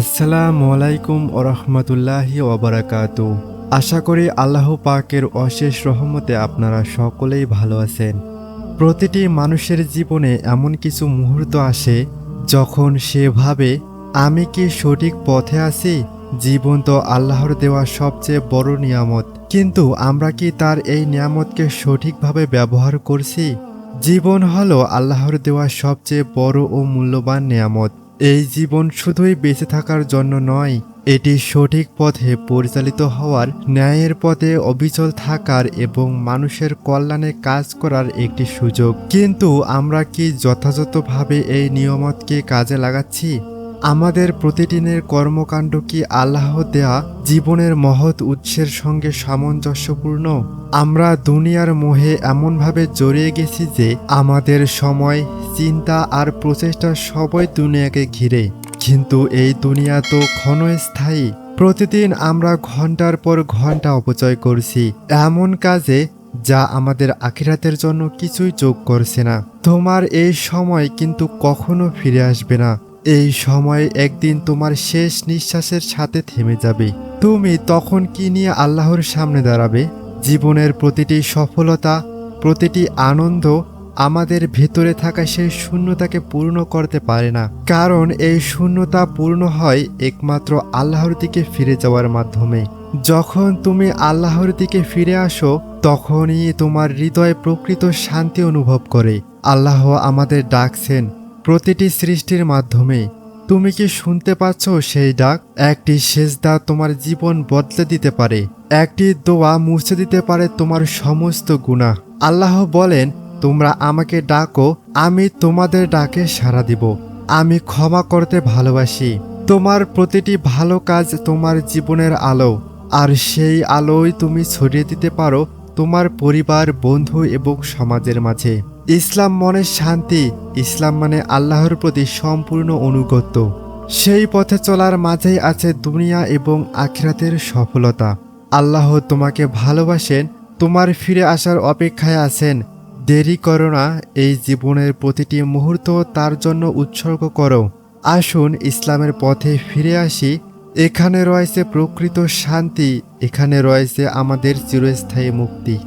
আসসালামু আলাইকুম ওরহমতুল্লাহি ওবরাকাত আশা করি আল্লাহ পাকের অশেষ রহমতে আপনারা সকলেই ভালো আছেন। প্রতিটি মানুষের জীবনে এমন কিছু মুহূর্ত আসে যখন সে ভাবে, আমি কি সঠিক পথে আছি? জীবন তো আল্লাহর দেওয়া সবচেয়ে বড় নিয়ামত। কিন্তু আমরা কি তার এই নিয়ামতকে সঠিকভাবে ব্যবহার করছি? জীবন হলো আল্লাহর দেওয়া সবচেয়ে বড় ও মূল্যবান নিয়ামত। এই জীবন শুধুই বেঁচে থাকার জন্য নয়, এটি সঠিক পথে পরিচালিত হওয়ার, ন্যায়ের পথে অবিচল থাকার এবং মানুষের কল্যাণে কাজ করার একটি সুযোগ। কিন্তু আমরা কি যথাযথভাবে এই নিয়মতকে কাজে লাগাচ্ছি? আমাদের প্রতিদিনের কর্মকাণ্ড কি আল্লাহ দেয়া জীবনের মহৎ উৎসের সঙ্গে সামঞ্জস্যপূর্ণ? আমরা দুনিয়ার মোহে এমনভাবে জড়িয়ে গেছি যে আমাদের সময়, চিন্তা আর প্রচেষ্টা সবই দুনিয়াকে ঘিরে। কিন্তু এই দুনিয়া তো ক্ষণস্থায়ী। প্রতিদিন আমরা ঘণ্টার পর ঘণ্টা অপচয় করছি। এমন কাজে যা আমাদের আখিরাতের জন্য কিছুই যোগ করছে না। তোমার এই সময় কিন্তু কখনো ফিরে আসবে না। এই সময় একদিন তোমার শেষ নিঃশ্বাসের সাথে থেমে যাবে। তুমি তখন কি নিয়ে আল্লাহর সামনে দাঁড়াবে? জীবনের প্রতিটি সফলতা, প্রতিটি আনন্দ আমাদের ভেতরে থাকা সেই শূন্যতাকে পূর্ণ করতে পারে না। কারণ এই শূন্যতা পূর্ণ হয় একমাত্র আল্লাহর দিকে ফিরে যাওয়ার মাধ্যমে। যখন তুমি আল্লাহর দিকে ফিরে আসো, তখনই তোমার হৃদয় প্রকৃত শান্তি অনুভব করে। আল্লাহ আমাদের ডাকছেন প্রতিটি সৃষ্টির মাধ্যমে তুমি কি শুনতে পাচ্ছ সেই ডাক? একটি সেজদা তোমার জীবন বদলে দিতে পারে, একটি দোয়া মুছে দিতে পারে তোমার সমস্ত গুণা আল্লাহ বলেন, তোমরা আমাকে ডাকো, আমি তোমাদের ডাকে সাড়া দিব। আমি ক্ষমা করতে ভালোবাসি। তোমার প্রতিটি ভালো কাজ তোমার জীবনের আলো। আর সেই আলোই তুমি ছড়িয়ে দিতে পারো তোমার পরিবার, বন্ধু এবং সমাজের মাঝে। ইসলাম মনে শান্তি, ইসলাম মানে আল্লাহর প্রতি সম্পূর্ণ অনুগত্য। সেই পথে চলার মাঝেই আছে দুনিয়া এবং আখিরাতের সফলতা। আল্লাহ তোমাকে ভালোবাসেন, তোমার ফিরে আসার অপেক্ষায় আছেন। দেরি করো না, এই জীবনের প্রতিটি মুহূর্ত তার জন্য উৎসর্গ করো। আসুন ইসলামের পথে ফিরে আসি, এখানে রয়েছে প্রকৃত শান্তি, এখানে রয়েছে আমাদের চিরস্থায়ী মুক্তি।